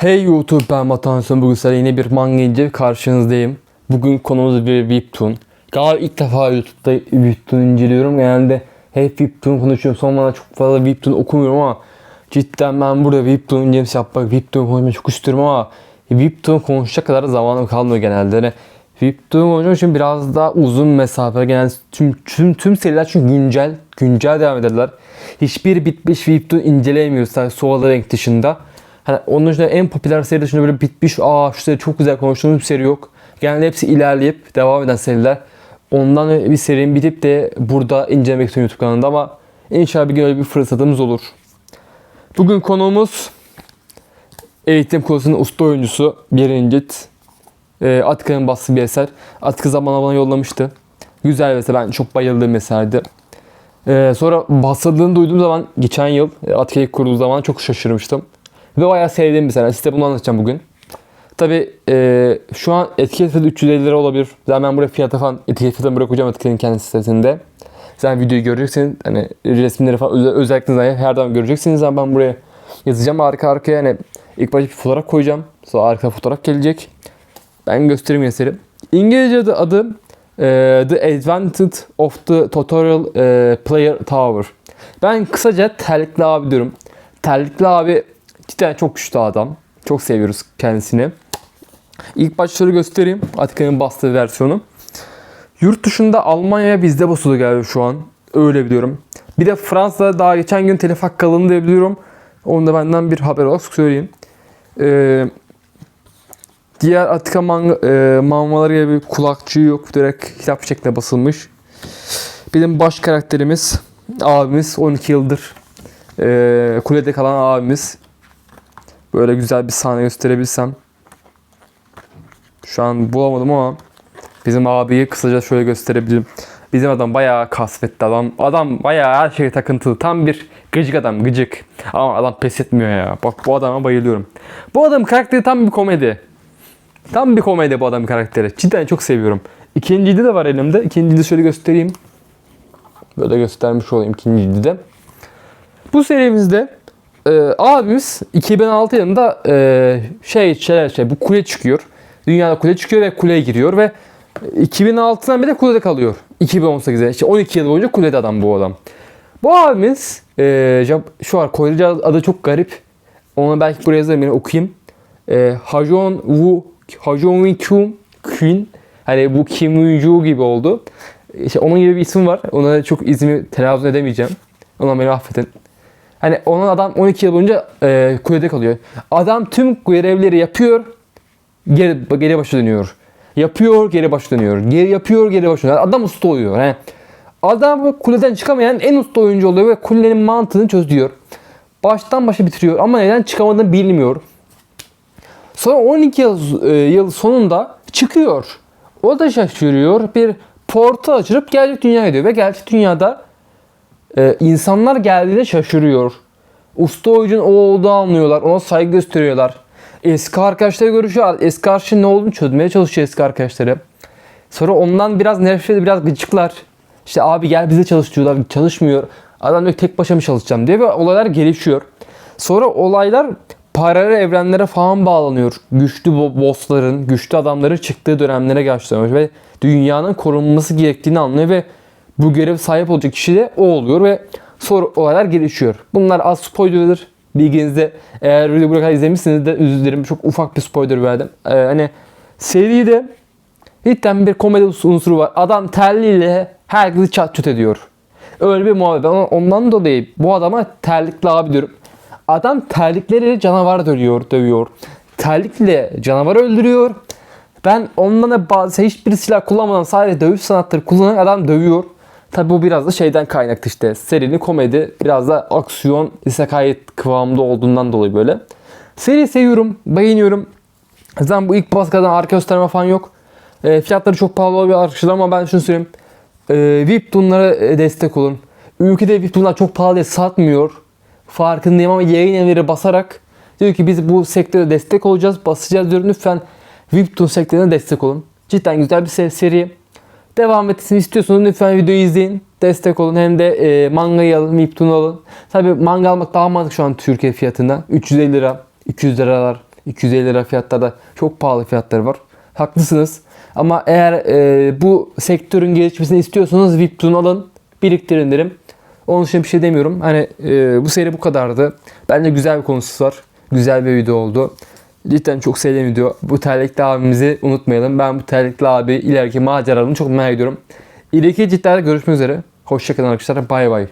Hey YouTube ben Batuhan Son bugün size yeni bir manga ince karşınızdayım. Bugün konumuz bir Webtoon. Galiba ilk defa YouTube'da Webtoon inceliyorum. Genelde hep Webtoon konuşuyorum. Son zamanlarda çok fazla Webtoon okumuyorum ama cidden ben burada Webtoon incelemesi yapmak, Webtoon konuşmayı çok istiyorum ama Webtoon konuşacak kadar zamanım kalmıyor genelde. Yani Webtoon konuşmak için biraz daha uzun mesafe. Genelde tüm, tüm, tüm seriler çünkü güncel, güncel devam ederler. Hiçbir bitmiş Webtoon inceleyemiyoruz. Sadece Soğalı Renk dışında. Hani onun dışında en popüler seri dışında böyle bitmiş, aa şu seri çok güzel konuştuğumuz bir seri yok. Genelde hepsi ilerleyip devam eden seriler. Ondan bir serinin bitip de burada incelemek istiyorum YouTube kanalında ama inşallah bir gün öyle bir fırsatımız olur. Bugün konuğumuz eğitim kursunun usta oyuncusu Birincit. E, Atkı'nın bastığı bir eser. Atkı zamanla bana yollamıştı. Güzel bir eser. Ben çok bayıldığım eserdi. E, sonra basıldığını duyduğum zaman geçen yıl e, Atkı'yı kurduğu zaman çok şaşırmıştım. Ve bayağı sevdiğim bir eser. Size bunu anlatacağım bugün. Tabi şu an etiket fiyatı 350 lira olabilir. Zaten ben buraya fiyatı falan etiket fiyatını bırakacağım etiketin kendi sitesinde. Sen videoyu göreceksiniz. Hani resimleri falan özel, özellikle zaten her zaman göreceksiniz. Ama ben buraya yazacağım arka arkaya. Hani ilk başta bir fotoğraf koyacağım. Sonra arka fotoğraf gelecek. Ben göstereyim eseri. İngilizce'de adı e, The Advantage of the Tutorial e, Player Tower. Ben kısaca Terlikli abi diyorum. Terlikli abi cidden çok güçlü adam. Çok seviyoruz kendisini. İlk başları göstereyim. Atika'nın bastığı versiyonu. Yurt dışında Almanya'ya bizde basılı galiba şu an. Öyle biliyorum. Bir de Fransa'da daha geçen gün telif hakkı alındı biliyorum. Onu da benden bir haber olarak söyleyeyim. Ee, diğer Atika manga, e, mangaları gibi kulakçığı yok. Direkt kitap şeklinde basılmış. Bizim baş karakterimiz abimiz 12 yıldır e, kulede kalan abimiz. Böyle güzel bir sahne gösterebilsem. Şu an bulamadım ama bizim abiyi kısaca şöyle gösterebilirim. Bizim adam bayağı kasvetli adam. Adam bayağı her şeye takıntılı. Tam bir gıcık adam gıcık. Ama adam pes etmiyor ya. Bak bu adama bayılıyorum. Bu adam karakteri tam bir komedi. Tam bir komedi bu adam karakteri. Cidden çok seviyorum. İkinci de var elimde. İkinci şöyle göstereyim. Böyle göstermiş olayım ikinci de. Bu serimizde e, abimiz 2006 yılında e, şey şeyler şey bu kule çıkıyor. Dünyada kule çıkıyor ve kuleye giriyor ve 2006'dan beri kulede kalıyor. 2018'e. İşte 12 yıl boyunca kulede adam bu adam. Bu abimiz e, şu var Korece adı çok garip. Onu belki buraya yazarım okuyayım. E, Hajon Woo Hajon Woo Kyun Kyun Hani bu Kim Woo gibi oldu. İşte onun gibi bir isim var. Ona çok ismi telaffuz edemeyeceğim. Ona beni affedin. Hani onun adam 12 yıl boyunca e, kulede kalıyor. Adam tüm görevleri yapıyor. Geri, geri başa dönüyor. Yapıyor, geri başa dönüyor. Geri yapıyor, geri başa dönüyor. Adam usta oluyor. He. Adam kuleden çıkamayan en usta oyuncu oluyor ve kulenin mantığını çözüyor. Baştan başa bitiriyor ama neden çıkamadığını bilmiyor. Sonra 12 yıl, e, yıl sonunda çıkıyor. O da şaşırıyor. Bir portal açılıp gerçek dünyaya gidiyor ve gerçek dünyada e, insanlar geldiğinde şaşırıyor. Usta oyuncunun o olduğunu anlıyorlar. Ona saygı gösteriyorlar. Eski arkadaşları görüşüyor. Eski arkadaşın ne olduğunu çözmeye çalışıyor eski arkadaşları. Sonra ondan biraz nefret biraz gıcıklar. İşte abi gel bize çalış diyorlar. Çalışmıyor. Adam diyor tek başıma çalışacağım diye ve olaylar gelişiyor. Sonra olaylar paralel evrenlere falan bağlanıyor. Güçlü bo- bossların, güçlü adamların çıktığı dönemlere başlanıyor ve dünyanın korunması gerektiğini anlıyor ve bu görev sahip olacak kişi de o oluyor ve sonra olaylar gelişiyor. Bunlar az spoiler'dır. Bilginizde eğer videoyu buraya kadar izlemişsiniz de özür dilerim çok ufak bir spoiler verdim. Ee, hani seride cidden bir komedi unsuru var. Adam terliyle herkesi çat çut ediyor. Öyle bir muhabbet. Ondan dolayı bu adama terlikli abi diyorum. Adam terlikleriyle canavar dövüyor, dövüyor. Terlikle canavar öldürüyor. Ben ondan da bazı hiçbir silah kullanmadan sadece dövüş sanatları kullanan adam dövüyor. Tabi bu biraz da şeyden kaynaklı işte. Serinin komedi biraz da aksiyon isekai kıvamında olduğundan dolayı böyle. Seri seviyorum, beğeniyorum. Zaten bu ilk baskıdan arka gösterme falan yok. E, fiyatları çok pahalı olabilir arkadaşlar ama ben şunu söyleyeyim. E, Webtoon'lara e, destek olun. Ülkede Webtoon'lar çok pahalı diye satmıyor. Farkındayım ama yayın evleri basarak diyor ki biz bu sektöre destek olacağız, basacağız diyorum. Lütfen Webtoon sektörüne destek olun. Cidden güzel bir se- seri. Devam etmesini istiyorsanız lütfen videoyu izleyin. Destek olun. Hem de e, mangayı alın, Webtoon'u alın. Tabi manga almak daha mantıklı şu an Türkiye fiyatından. 350 lira, 200 liralar. 250 lira fiyatlarda çok pahalı fiyatları var. Haklısınız. Ama eğer e, bu sektörün gelişmesini istiyorsanız Viptun alın, biriktirin derim. Onun için bir şey demiyorum. Hani e, bu seri bu kadardı. Bence güzel bir konusu var. Güzel bir video oldu. Cidden çok sevdiğim video. Bu terlikli abimizi unutmayalım. Ben bu terlikli abi ileriki maceralarını çok merak ediyorum. İleriki cidden görüşmek üzere. Hoşçakalın arkadaşlar. Bay bay.